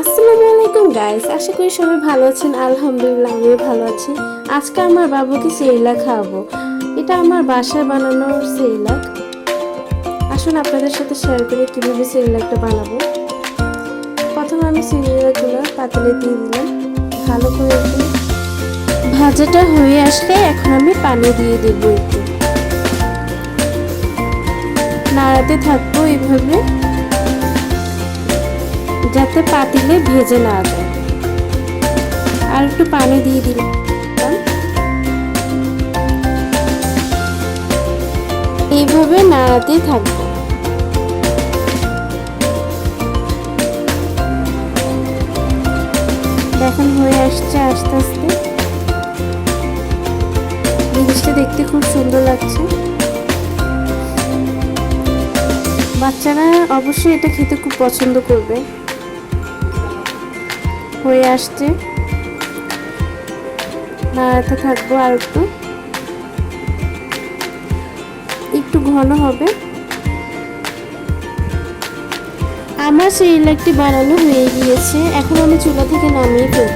আসসালামু আলাইকুম গাইস আশা করি সবাই ভালো আছেন। আলহামদুলিল্লাহ, আমিও ভালো আছি। আজকে আমার বাবুকে সেরিলা খাওয়াবো। এটা আমার বাসায় বানানোর সেরিলাক আসুন আপনাদের সাথে শেয়ার করে কীভাবে সেরিলাকটা বানাবো। প্রথমে আমি সেরিলাকগুলো পাতিলে দিয়ে দিলাম। ভালো করে একটু ভাজাটা হয়ে আসলে এখন আমি পানি দিয়ে দেবো একটু। নাড়াতে থাকব এইভাবে। যাতে পাতিলে ভেজে না যায়। আর একটু পানি দিয়ে দিলাম। এইভাবে নাড়াতে থাকব। দেখেন হয়ে আসছে আস্তে আস্তে। জিনিসটা দেখতে খুব সুন্দর লাগছে। বাচ্চারা অবশ্যই এটা খেতে খুব পছন্দ করবে। হয়ে আসছে। নাড়াতে থাকব আর একটু। একটু ঘন হবে। আমার সেই ইলেকটি বানানো হয়ে গিয়েছে। এখন আমি চুলা থেকে নামিয়ে ফেলব।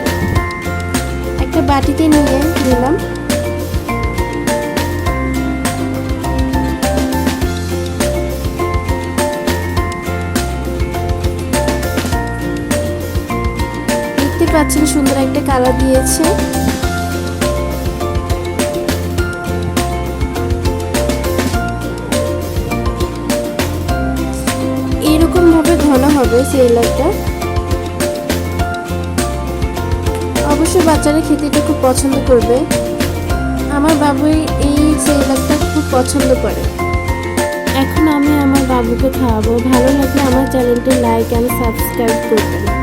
একটা বাটিতে নিয়ে দিলাম পাচ্ছেন সুন্দর একটা কালার দিয়েছে। এরকম ভাবে ঘন হবে সেরিলাকটা অবশ্যই বাচ্চারা খেতে এটা খুব পছন্দ করবে। আমার বাবুই এই সেরিলাকটা খুব পছন্দ করে। এখন আমি আমার বাবুকে খাওয়াবো। ভালো লাগলে আমার চ্যানেলটি লাইক অ্যান্ড সাবস্ক্রাইব করবেন।